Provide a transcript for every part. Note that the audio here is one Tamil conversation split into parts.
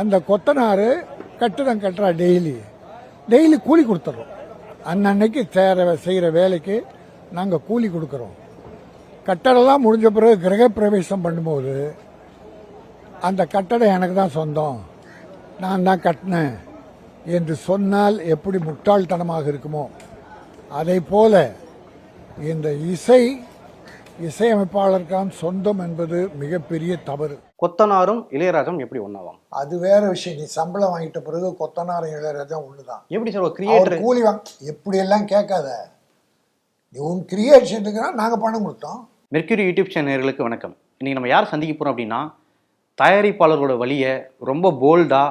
அந்த கொத்தனார் கட்டிடம் கட்டுறா டெய்லி டெய்லி கூலி கொடுத்துட்றோம் அன்னன்னைக்கு சேர செய்கிற வேலைக்கு நாங்கள் கூலி கொடுக்குறோம். கட்டடம்லாம் முடிஞ்ச பிறகு கிரகப்பிரவேசம் பண்ணும்போது அந்த கட்டடம் எனக்கு தான் சொந்தம். நான் தான் கட்டினேன். என்று சொன்னால் எப்படி முட்டாள்தனமாக இருக்குமோ? அதை போல இந்த இசை இசையமைப்பாளருக்கான சொந்தம் என்பது மிகப்பெரிய தவறு. கொத்தனாரும் இளையராஜம் எப்படி ஒன்றாவாங்க அது வேற விஷயம். நீ சம்பளம் வாங்கிட்ட பிறகு கொத்தனார் இளையராஜா ஒண்ணுதான். எப்படி சார் ஒரு கிரியேட்டர் கூலி வாங்க எப்படி எல்லாம் கேட்காத? நீ உன் கிரியேஷனுக்குனா நாங்க பணம் கொடுத்தோம். மெர்க்யூரி யூடியூப் சேனல்களுக்கு வணக்கம். இன்னைக்கு நம்ம யார் சந்திக்க போறோம் அப்படின்னா தயாரிப்பாளர்களோட வழியை ரொம்ப போல்டா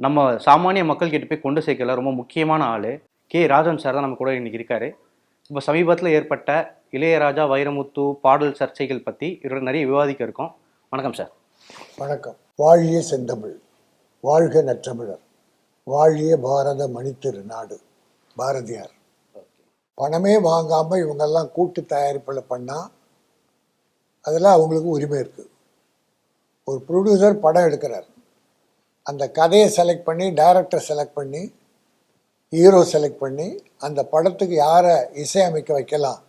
நம்ம சாமானிய மக்கள் கிட்ட போய் கொண்டு சேர்க்கல ரொம்ப முக்கியமான ஆளு கே. ராஜன் சார் தான் நம்ம கூட இன்னைக்கு இருக்காரு. இப்போ சமீபத்தில் ஏற்பட்ட இளையராஜா வைரமுத்து பாடல் சர்ச்சைகள் பற்றி இவரோட நிறைய விவாதிக்க இருக்கோம். வணக்கம் சார். வணக்கம். வாழிய செந்தமிழ் வாழ்க நற்றமிழர் வாழிய பாரத மணித்திரு நாடு பாரதியார். பணமே வாங்காமல் இவங்கெல்லாம் கூட்டு தயாரிப்பில் பண்ணால் அதில் அவங்களுக்கு உரிமை இருக்குது ஒரு ப்ரொடியூசர் படம் எடுக்கிறார். அந்த கதையை செலக்ட் பண்ணி டைரக்டர் செலக்ட் பண்ணி ஹீரோ செலக்ட் பண்ணி அந்த படத்துக்கு யாரை இசையமைக்க வைக்கலாம்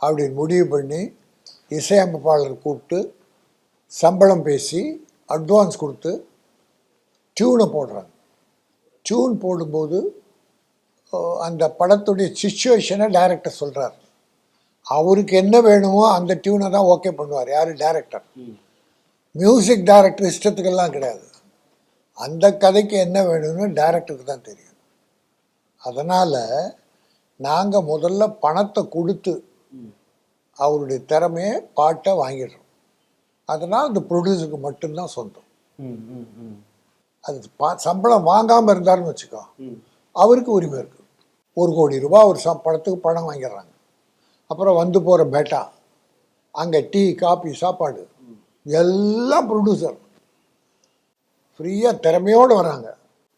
அப்படின்னு முடிவு பண்ணி இசையமைப்பாளர் கூப்பிட்டு சம்பளம் பேசி அட்வான்ஸ் கொடுத்து டியூனை போடுறாங்க. டியூன் போடும்போது அந்த படத்துடைய சுச்சுவேஷனை டைரக்டர் சொல்கிறார் அவருக்கு என்ன வேணுமோ அந்த டியூனை தான் ஓகே பண்ணுவார். யார்? டைரக்டர் மியூசிக் டைரக்டர் இஷ்டத்துக்கெல்லாம் கிடையாது. அந்த கதைக்கு என்ன வேணும்னு டைரக்டருக்கு தான் தெரியும். அதனால் நாங்கள் முதல்ல பணத்தை கொடுத்து அவருடைய திறமையை பாட்டை வாங்கிடுறோம். அதனால் அந்த ப்ரொடியூசருக்கு மட்டும்தான் சொந்தம். அது பா- சம்பளம் வாங்காமல் இருந்தாருன்னு வச்சுக்கோ அவருக்கு உரிமை இருக்குது ஒரு கோடி ரூபாய் ஒரு சம் படத்துக்கு பணம் வாங்கிடுறாங்க. அப்புறம் வந்து போகிற பேட்டா அங்கே டீ காபி சாப்பாடு எல்லாம் ப்ரொடியூசர் ஃப்ரீயாக திறமையோடு வராங்க.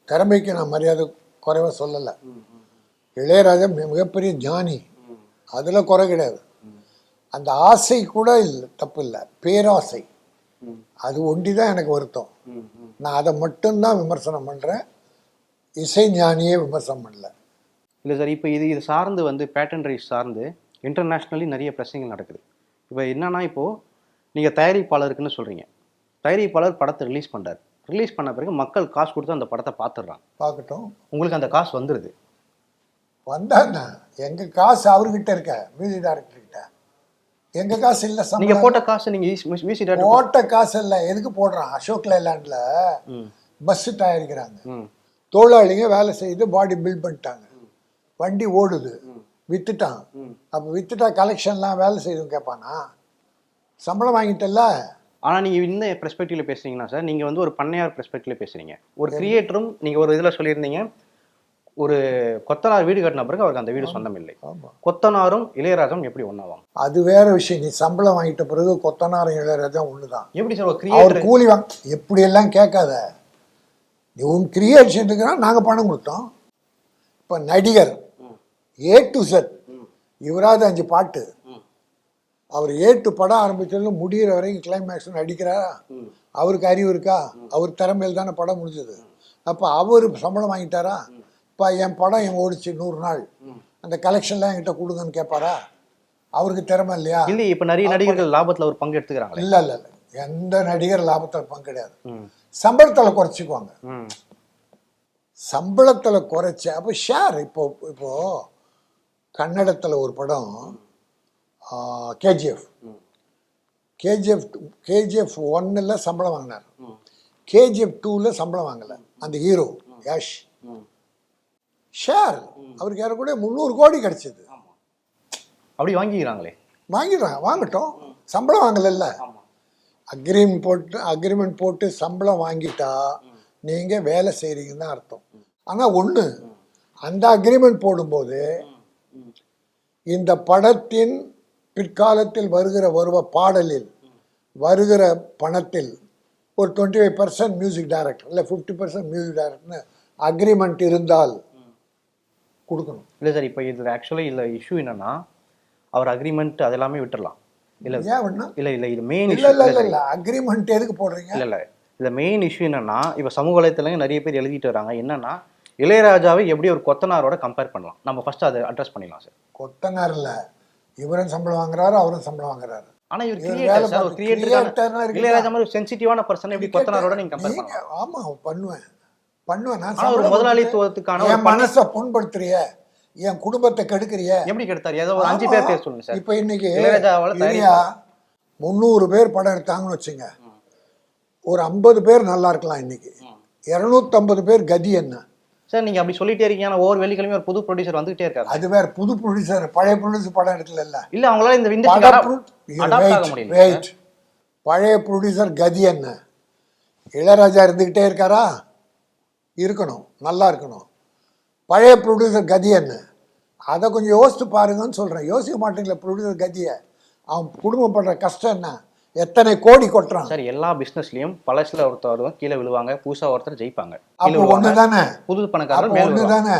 திறமைக்கு நான் மரியாதை குறைவா சொல்லலை. இளையராஜா மி- மிகப்பெரிய ஞானி அதில் குறை கிடையாது. அந்த ஆசை கூட இல்லை தப்பு இல்லை. பேராசை. அது ஒண்டி தான் எனக்கு வருத்தம். நான் அதை மட்டும்தான் விமர்சனம் பண்ணுறேன் இசை ஞானியே விமர்சனம் பண்ணல. இல்லை சார் இப்போ இது இது சார்ந்து வந்து பேட்டன் ரைஸ் சார்ந்து இன்டர்நேஷ்னலி நிறைய பிரச்சனைகள் நடக்குது. இப்போ என்னன்னா இப்போது நீங்கள் தயாரிப்பாளருக்குன்னு சொல்கிறீங்க தயாரிப்பாளர் படத்தை ரிலீஸ் பண்ணுறாரு ரிலீஸ் பண்ண பிறகு மக்கள் காசு கொடுத்து அந்த படத்தை பார்த்துடுறாங்க. பார்க்கட்டும். உங்களுக்கு அந்த காசு வந்துடுது வந்தாங்க எங்க காசு அவர்கிட்ட இருக்க மியூசிக் டைரக்டர் கிட்ட. எங்க காசு இல்லை நீங்கள் போட்ட காசு நீங்கள் மியூசிக் டேரக்டர் போட்ட காசு இல்லை. எதுக்கு போடுறான்? அசோக் லேலாண்டில் ம். பஸ் தயாரிக்கிறாங்க. தொழிலாளிங்க வேலை செய்து பாடி பில்ட் பண்ணிட்டாங்க. வண்டி ஓடுது. வித்துட்டான். அப்போ வித்துட்டா கலெக்ஷன்லாம் வேலை செய்தும் கேட்பானா சம்பளம் வாங்கிட்டல்ல? ஆனால் நீங்கள் இந்த பெர்ஸ்பெக்டிவ்ல பேசுறீங்கன்னா சார் நீங்கள் வந்து ஒரு பண்ணையார் பெர்ஸ்பெக்டிவ்ல பேசுறீங்க. ஒரு கிரியேட்டரும் நீங்கள் ஒரு இதில் சொல்லியிருந்தீங்க ஒரு கொத்தனார் வீடு கட்டின பிறகு அவருக்கு அந்த வீடு சொந்தம் இல்லை. கொத்தனாரும் இளையராஜம் எப்படி ஒன்றாவாங்க அது வேற விஷயம். நீ சம்பளம் வாங்கிட்ட பிறகு கொத்தனாரம் இளையராஜா ஒன்று தான் எப்படி சார் அவர் கூலி வாங்க எப்படியெல்லாம் கேட்காத? நீ உன் கிரியேஷனுக்குனா நாங்கள் பணம் கொடுத்தோம். இப்போ நடிகர் ஏ டு செட் இவராது அஞ்சு பாட்டு. அவர் ஏ டு படம் ஆரம்பிச்சதுல முடிகிற வரைக்கும் கிளைமேக்ஸ் நடிக்கிறாரா? அவருக்கு அறிவு இருக்கா? அவர் திறமையில் தானே படம் முடிஞ்சது. அப்போ அவர் சம்பளம் வாங்கிட்டாரா? இப்போ என் படம் என் ஓடிச்சு நூறு நாள். அந்த கலெக்ஷன்லாம் என்கிட்ட கொடுங்கன்னு கேட்பாரா? அவருக்கு திறமை இல்லையா? இல்லை இப்போ நிறைய நடிகர்கள் லாபத்தில் ஒரு பங்கு எடுத்துக்கிறாங்களே. இல்லை இல்லை இல்லை. எந்த நடிகர் லாபத்தில் பங்கு கிடையாது. சம்பளத்தில் குறைச்சிக்குவாங்க. சம்பளத்தில் குறைச்சி அப்போ ஷேர் இப்போ இப்போ கன்னடத்தில் ஒரு படம் கேஜிஎஃப். கேஜிஎஃப் கேஜிஎஃப் ஒன்னில் சம்பளம் வாங்கினார். கேஜிஎஃப் டூவில் சம்பளம் வாங்கலை. அந்த ஹீரோ யாஷ். ஷேர். அவருக்கு ஏறக்கூடிய முந்நூறு கோடி கிடைச்சது. அப்படி வாங்கிக்கிறாங்களே? வாங்கிடுறாங்க. வாங்கட்டும். சம்பளம் வாங்கலைல்ல. அக்ரிமெண்ட் போட்டு அக்ரிமெண்ட் போட்டு சம்பளம் வாங்கிட்டா நீங்கள் வேலை செய்கிறீங்கன்னு தான் அர்த்தம். ஆனால் ஒன்று அந்த அக்ரிமெண்ட் போடும்போது இந்த படத்தின் பிற்காலத்தில் வருகிற வருவ பாடலில் வருகிற பணத்தில் ஒரு twenty five percent music director இல்லை ஃபிஃப்டி பர்சன்ட் மியூசிக் டைரக்டர்னு அக்ரிமெண்ட் இருந்தால் கொடுக்கணும். இல்லை சார் இப்போ இது ஆக்சுவலாக இல்லை இஷ்யூ என்னன்னா அவர் அக்ரிமெண்ட் அதெல்லாமே விட்டுறலாம். இல்லை ஏன் இல்லை இல்லை இது மெயின் இல்லை இஷ்யூ இல்லை இல்லை இல்லை அக்ரிமெண்ட் எதுக்கு போடுறீங்க? இல்லை இல்லை. இதுல மெயின் இஷ்யூ என்னன்னா இப்போ சமூக வலைத்தளங்க நிறைய பேர் எழுதிட்டு வராங்க. என்னன்னா இளையராஜாவை எப்படி ஒரு கொத்தனாரோட கம்பேர் பண்ணலாம்? நம்ம ஃபர்ஸ்ட் அதை அட்ரஸ் பண்ணிடலாம் சார் கொத்தனார் இல்ல இவரும் சம்பளம் வாங்குறாரு அவரும் சம்பளம் வாங்குறாரு. ஆனா இவர் கிரியேட்டர் சார் ஒரு பார்த்து- கிரியேட்டர் creator-னா இருக்குதா? இளையராஜா மாதிரி சென்சிட்டிவான பர்சன் எப்படி கொத்தனாரோட நீங்க கம்பேர் பண்ணலாம்? ஆமா பண்ணுவேன். பண்ணுவேன். நான் ஒரு முதலாளித்துவத்துக்கான என் மனசை புண்படுத்துறிய. என் குடும்பத்தை கெடுக்கிறிய. எப்படி கெடுத்தாரு? ஏதோ ஒரு அஞ்சு பேர் பேர் சொல்லுங்க சார் இப்ப இன்னைக்கு இளையராஜாவால முந்நூறு பேர் படம் எடுத்தாங்கன்னு வச்சுங்க. ஒரு ஐம்பது பேர் நல்லா இருக்கலாம் இன்னைக்கு. இருநூத்தம்பது பேர் கதி என்ன? சார் நீங்க அப்படி சொல்லிட்டே இருக்கீங்க ஒவ்வொரு வெள்ளிக்கிழமையும் ஒரு புது ப்ரொடியூசர் வந்துகிட்டே இருக்காரு அது வேற புது ப்ரொடியூசர் பழைய ப்ரொடியூசர் படம் எடுக்கல இல்ல. அவங்களால இந்த இண்டஸ்ட்ரி வெயிட் பழைய ப்ரொடியூசர் கதி என்ன? இளையராஜா இருந்துக்கிட்டே இருக்காரா? இருக்கணும் நல்லா இருக்கணும். பழைய ப்ரொடியூசர் கதி என்ன? அதை கொஞ்சம் யோசித்து பாருங்கன்னு சொல்கிறேன் யோசிக்க மாட்டீங்களா ப்ரொடியூசர் கதியை. அவன் குடும்பம் படுற கஷ்டம் என்ன? எத்தனை கோடி கொட்டுறான்? சார் எல்லா பிசினஸ்லயும் பழசுல ஒருத்தர் கீழே விழுவாங்க புதுசா ஒருத்தர் ஜெயிப்பாங்க. அப்போ ஒன்று தானே புது பணக்காரர் ஒன்று. தானே.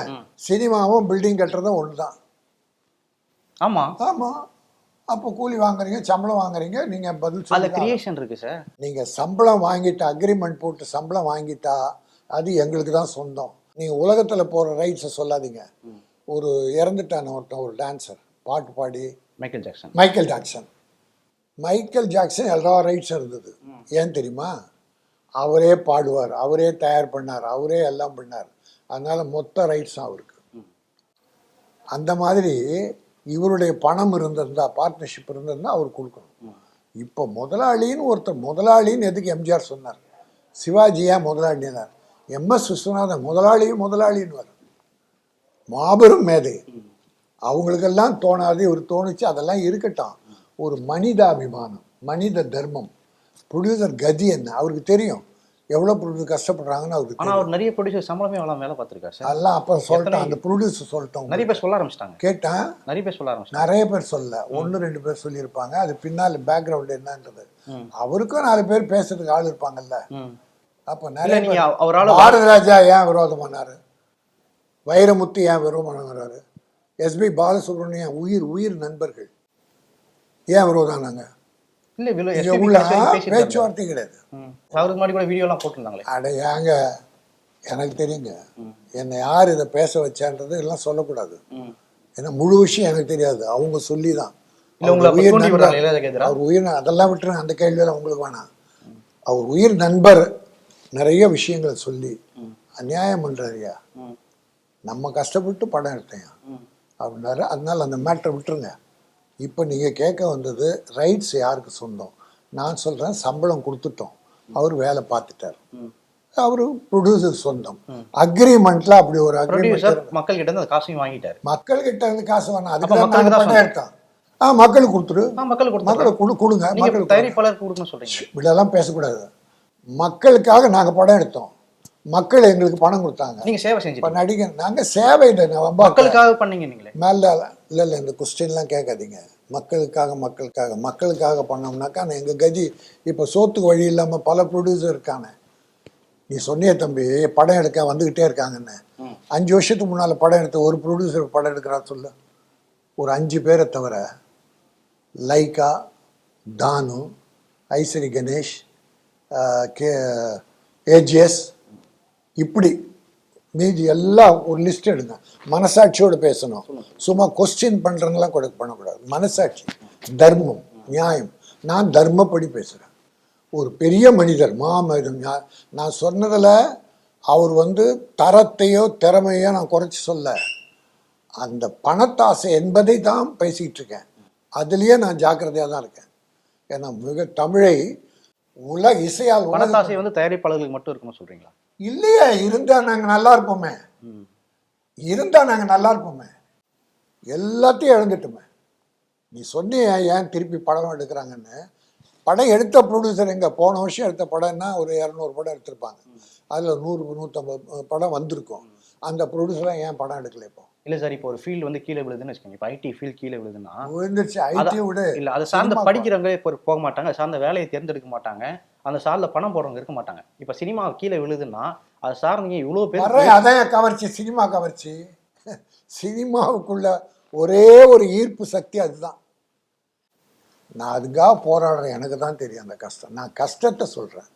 சினிமாவும் பில்டிங் கட்டுறதும் ஒன்று தான் ஆமா. ஆமாம் அப்போ கூலி வாங்குறீங்க சம்பளம் வாங்குறீங்க நீங்கள் பதில் சொல்லுங்க. கிரியேஷன் இருக்கு சார். நீங்கள் சம்பளம் வாங்கிட்டு அக்ரிமெண்ட் போட்டு சம்பளம் வாங்கிட்டா அது எங்களுக்கு தான் சொந்தம். நீங்கள் உலகத்தில் போகிற ரைட்ஸை சொல்லாதீங்க. ஒரு இறந்துட்டான ஒருத்தன் ஒரு டான்சர் பாட்டு பாடி Michael Jackson Michael Jackson Michael Jackson எல்லா ரைட்ஸும் இருந்தது. ஏன் தெரியுமா? அவரே பாடுவார் அவரே தயார் பண்ணார் அவரே எல்லாம் பண்ணார். அதனால மொத்த ரைட்ஸும் அவருக்கு. அந்த மாதிரி இவருடைய பணம் இருந்திருந்தா பார்ட்னர்ஷிப் இருந்திருந்தா அவர் கொடுக்கணும். இப்போ முதலாளின்னு ஒருத்தர் முதலாளின்னு எதுக்கு எம்ஜிஆர் சொன்னார்? சிவாஜியா முதலாளினார். முதலாளினார் எம்எஸ் விஸ்வநாதன் முதலாளியும் முதலாளின்னு மாபெரும் மேதை. அவங்களுக்கெல்லாம் தோணாது இவர் தோணுச்சு அதெல்லாம் இருக்கட்டும். ஒரு மனிதாபிமானம் மனித தர்மம். ப்ரொடியூசர் கதி என்ன? அவருக்கு தெரியும். எவ்வளோ ப்ரொடியூசர் கஷ்டப்படுறாங்கன்னு அவருக்கு அவர் நிறைய ப்ரொடியூசர் சம்பளமே அவ்வளவு வேலை பார்த்திருக்காரு சார். அதெல்லாம் அப்போ சொல்லிட்டோம் எத்தனை- அந்த ப்ரொடியூசர் சொல்லிட்டோம். நிறைய பேர் சொல்ல ஆரம்பிச்சிட்டாங்க. கேட்டேன். நிறைய பேர் சொல்ல ஆரம்பிச்சிட்டாங்க. நிறைய பேர் சொல்ல ஒன்று ரெண்டு பேர் சொல்லியிருப்பாங்க. அது பின்னால் பேக்ரவுண்ட் என்னன்றது. அவருக்கும் நாலு பேர் பேசுறதுக்கு ஆள் இருப்பாங்கல்ல. அப்போ நிறைய அவரால பாரத ராஜா ஏன் விரோதம் பண்ணாரு? வைரமுத்து ஏன் விரோதம் பண்ணாரு? எஸ்பி பாலசுப்ரமணியம் உயிர் உயிர் நண்பர்கள். ஏன் விரோதம் ஆனாங்க இல்ல உள்ள. பேச்சுவார்த்தை கிடையாது. அவருக்கு முன்னாடி கூட வீடியோ எல்லாம் போட்டிருந்தாங்களே. அட ஏங்க எனக்கு தெரியுங்க. என்னை யார் இதை பேச வச்சான்றது எல்லாம் சொல்லக்கூடாது. ஏன்னா முழு விஷயம் எனக்கு தெரியாது. அவங்க சொல்லி தான்? அவர் உயிர் அதெல்லாம் விட்டுருங்க. அந்த கேள்வியெல்லாம் உங்களுக்கு வேணாம். அவர் உயிர் நண்பர் நிறைய விஷயங்களை சொல்லி அநியாயம் பண்றாருயா ம். நம்ம கஷ்டப்பட்டு படம் எடுத்தேன். அப்படின்னாரு. அதனால அந்த மேட்டரை விட்டுருங்க. இப்போ நீங்கள் கேட்க வந்தது ரைட்ஸ் யாருக்கு சொந்தம் நான் சொல்கிறேன் சம்பளம் கொடுத்துட்டோம். அவர் வேலை பார்த்துட்டார். அவர் ப்ரொடியூசர் சொந்தம். அக்ரிமெண்ட்ல அப்படி ஒரு அக்ரிமெண்ட் மக்கள் கிட்ட இருந்து காசையும் வாங்கிட்டாரு. மக்கள் கிட்ட இருந்து காசு வேணாம் அதுக்கு அப்ப தான் மக்களுக்கு நாங்க தான் படம் எடுத்தோம் ஆ மக்களுக்கு கொடுத்துரு ஆ, மக்கள் கொடுத்தாங்க மக்களுக்கு கொடு கொடுங்க மக்களுக்கு தயாரிப்பாளருக்கு கொடுக்கணும் சொல்றீங்க. இப்படியெல்லாம் பேசக்கூடாது. மக்களுக்காக நாங்கள் படம் எடுத்தோம். மக்கள் எங்களுக்கு பணம் கொடுத்தாங்க. நீங்க சேவை இப்போ செஞ்சுட்டீங்க நடிகர் நாங்கள் சேவை மக்களுக்காக பண்ணீங்க நீங்களே. மேலே இல்லை இல்லை இந்த கொஸ்டின்லாம் கேட்காதீங்க. மக்களுக்காக மக்களுக்காக மக்களுக்காக பண்ணோம்னாக்கா நான் எங்கள் கதி இப்போ சோத்துக்கு வழி இல்லாமல் பல ப்ரொடியூசர் இருக்காங்க. நீ சொன்னியே தம்பி படம் எடுக்க வந்துக்கிட்டே இருக்காங்கன்னு. அஞ்சு வருஷத்துக்கு முன்னால் படம் எடுத்த ஒரு ப்ரொடியூசர் படம் எடுக்கிறா சொல்லு. ஒரு அஞ்சு பேரை தவிர லைகா தானு ஐஸ்வரி கணேஷ் கே ஏஜிஎஸ் இப்படி மீதி எல்லாம் ஒரு லிஸ்ட் எடுங்க. மனசாட்சியோடு பேசணும். சும்மா கொஸ்டின் பண்ணுறதுலாம் கூட பண்ணக்கூடாது. மனசாட்சி தர்மம் நியாயம். நான் தர்மப்படி பேசுகிறேன் ஒரு பெரிய மனிதர் மாமனிதன் நான் சொன்னதில் அவர் வந்து தரத்தையோ திறமையோ நான் குறைச்சி சொல்ல. அந்த பணத்தாசை என்பதை தான் பேசிக்கிட்டு இருக்கேன். அதுலேயே நான் ஜாக்கிரதையாக தான் இருக்கேன். ஏன்னா மிக தமிழை உலக இசையால் பணத்தாசை வந்து தயாரிப்பாளர்களுக்கு மட்டும் இருக்குன்னு சொல்றீங்களா? இல்லையே இருந்தா நாங்க நல்லா இருப்போமே. இருந்தா நாங்க நல்லா இருப்போமே. எல்லாத்தையும் இழந்துட்டோமே. நீ சொன்னியே ஏன் திருப்பி படம் எடுக்கிறாங்கன்னு. படம் எடுத்த ப்ரொடியூசர் எங்க? போன வருஷம் எடுத்த படம்னா ஒரு இரநூறு படம் எடுத்திருப்பாங்க. அதுல நூறு நூற்றம்பது படம் வந்திருக்கும். அந்த ப்ரொடியூசர்லாம் ஏன் படம் எடுக்கல இப்போ? இல்ல சார் இப்போ ஒரு ஃபீல்டு வந்து கீழே விழுதுன்னு வச்சுக்கோங்க. இப்போ ஐடி ஃபீல்ட் கீழே விழுதுன்னா இல்ல அதை சார்ந்த படிக்கிறவங்க இப்போ போக மாட்டாங்க. அதை சார்ந்த வேலையை தேர்ந்தெடுக்க மாட்டாங்க. அந்த சார்ந்த பணம் போடுறவங்க இருக்க மாட்டாங்க. இப்போ சினிமா கீழே விழுதுன்னா அதை சார்ந்தீங்க இவ்வளோ பேர் அதான் கவர்ச்சி சினிமா கவர்ச்சி. சினிமாவுக்குள்ள ஒரே ஒரு ஈர்ப்பு சக்தி அதுதான். நான் அதுக்காக போராடுறேன். எனக்கு தான் தெரியும் அந்த கஷ்டம். நான் கஷ்டத்தை சொல்கிறேன்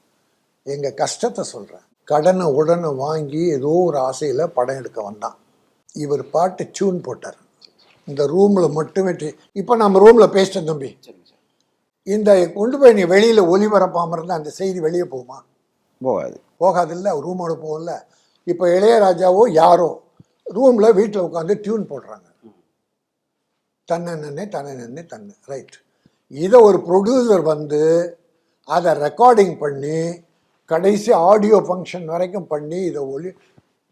எங்கள் கஷ்டத்தை சொல்கிறேன் கடனை உடனே வாங்கி ஏதோ ஒரு ஆசையில் படம் எடுக்க வந்தான். இவர் பாட்டு டியூன் போட்டார். இந்த ரூமில் மட்டுமே இப்போ நம்ம ரூமில் பேசிட்டோம் தம்பி. இந்த கொண்டு போய் நீ வெளியில் ஒளிபரப்பாமல் இருந்தால் அந்த செய்தி வெளியே போகுமா? போகாது. போகாதில்ல ரூமோட போகல. இப்போ இளையராஜாவோ யாரோ ரூமில் வீட்டில் உட்காந்து டியூன் போடுறாங்க. தன்னை நன்னே தன்னை. நன்னே தன்னை ரைட் இதை ஒரு ப்ரொடியூசர் வந்து அதை ரெக்கார்டிங் பண்ணி கடைசி ஆடியோ ஃபங்க்ஷன் வரைக்கும் பண்ணி இதை ஒளி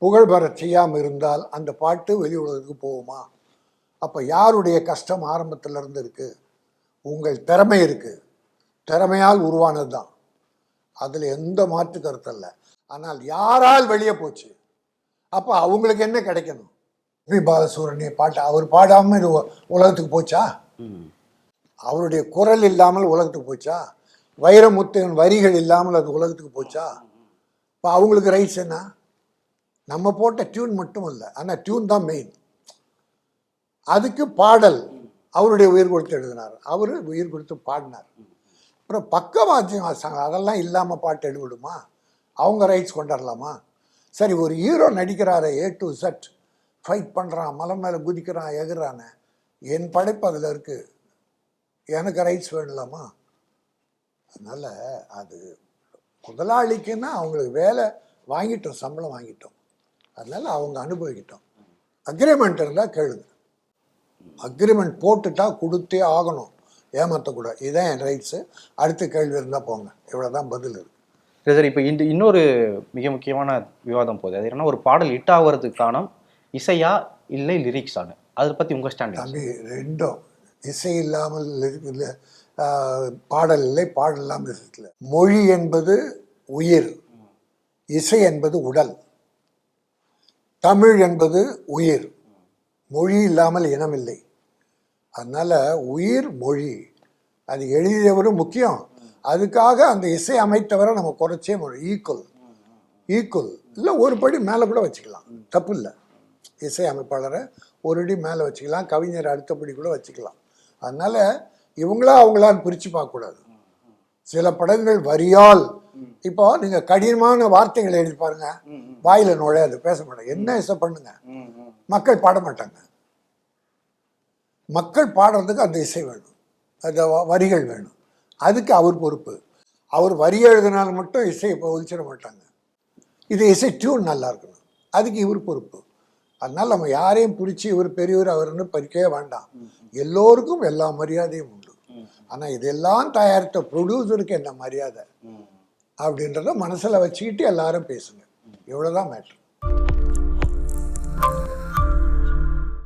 புகழ் பெற செய்யாமல் இருந்தால் அந்த பாட்டு வெளி உலகத்துக்கு போகுமா? அப்போ யாருடைய கஷ்டம் ஆரம்பத்துல இருந்து இருக்குது உங்கள் திறமை இருக்குது திறமையால் உருவானது தான். அதில் எந்த மாற்று கருத்து இல்லை. ஆனால் யாரால் வெளியே போச்சு? அப்போ அவங்களுக்கு என்ன கிடைக்கணும்? பி பாலசூரனே பாட்டு அவர் பாடாமல் இது உலகத்துக்கு போச்சா? அவருடைய குரல் இல்லாமல் உலகத்துக்கு போச்சா? வைரமுத்தின் வரிகள் இல்லாமல் அது உலகத்துக்கு போச்சா? இப்போ அவங்களுக்கு ரைட்ஸ் என்ன? நம்ம போட்ட டியூன் மட்டும் இல்லை ஆனால் டியூன் தான் மெயின் அதுக்கு பாடல் அவருடைய உயிர் கொடுத்து எழுதினார். அவர் உயிர் கொடுத்து பாடினார். அப்புறம் பக்கவாத்தியம் வாசிச்சாங்க அதெல்லாம் இல்லாமல் பாட்டு எழுவிடுமா அவங்க ரைட்ஸ் கொண்டாடலாமா? சரி ஒரு ஹீரோ நடிக்கிறாரு ஏ டு சட் ஃபைட் பண்ணுறான் மலை மேலே குதிக்கிறான் எகுறானே. என் படைப்பு அதில் இருக்குது எனக்கு ரைட்ஸ் வேணலாமா அதனால் அது முதலாளிக்குன்னா அவங்களுக்கு வேலை வாங்கிட்டோம் சம்பளம் வாங்கிட்டோம். அதனால் அவங்க அனுபவிக்கிட்டோம். அக்ரிமெண்ட் இருந்தால் கேளுங்க. அக்ரிமெண்ட் போட்டுட்டா கொடுத்தே ஆகணும். ஏமாற்றக்கூடாது இதுதான் என் ரைட்ஸு அடுத்த கேள்வி இருந்தால் போங்க. இவ்வளோதான் பதில் இருக்கு. சார் இப்போ இந்த இன்னொரு மிக முக்கியமான விவாதம் போகுது. அது என்னன்னா ஒரு பாடல் ஹிட் ஆகிறதுக்கு காரணம் இசையா இல்லை லிரிக்ஸானு அதை பற்றி உங்கள் ஸ்டாண்ட் தம்பி ரெண்டும். இசை இல்லாமல் இருக்குது பாடல் இல்லை பாடல் இல்லாமல் இருக்குல்ல மொழி என்பது உயிர். இசை என்பது உடல். தமிழ் என்பது உயிர். மொழி இல்லாமல் இனமில்லை. அதனால் உயிர் மொழி அது எழுதியவரும் முக்கியம். அதுக்காக அந்த இசை அமைத்தவரை நம்ம குறைச்சே மொழி ஈக்குவல். ஈக்குவல். இல்லை ஒரு படி மேலே கூட வச்சுக்கலாம். தப்பு இல்லை இசை அமைப்பாளரை ஒரு அடி மேலே வச்சுக்கலாம். கவிஞர் அடுத்தபடி கூட வச்சுக்கலாம். அதனால் இவங்களா அவங்களான்னு பிரித்து பார்க்கக்கூடாது. சில படங்கள் வரியால் இப்போ நீங்க கடினமான வார்த்தைகளை எழுதி பாருங்க. வாயில நுழையாது பேச மாட்டாங்க. என்ன இசை பண்ணுங்க? மக்கள் பாட மாட்டாங்க. மக்கள் பாடுறதுக்கு அந்த இசை வேணும். அந்த வரிகள் வேணும். அதுக்கு அவர் பொறுப்பு. அவர் வரி எழுதினால் மட்டும் இசை இப்போ ஒழிச்சிட மாட்டாங்க. இது இசை டியூன் நல்லா இருக்கணும். அதுக்கு இவர் பொறுப்பு. அதனால நம்ம யாரையும் பிடிச்சி இவர் பெரியவர் அவர்னு பறிக்கவே வேண்டாம். எல்லோருக்கும் எல்லா மரியாதையும் உண்டு. ஆனால் இதெல்லாம் தயாரித்த ப்ரொடியூசருக்கு என்ன மரியாதை? அப்படின்றத மனசில் வச்சுக்கிட்டு எல்லாரும் பேசுங்க. இவ்வளோதான் மேட்ரு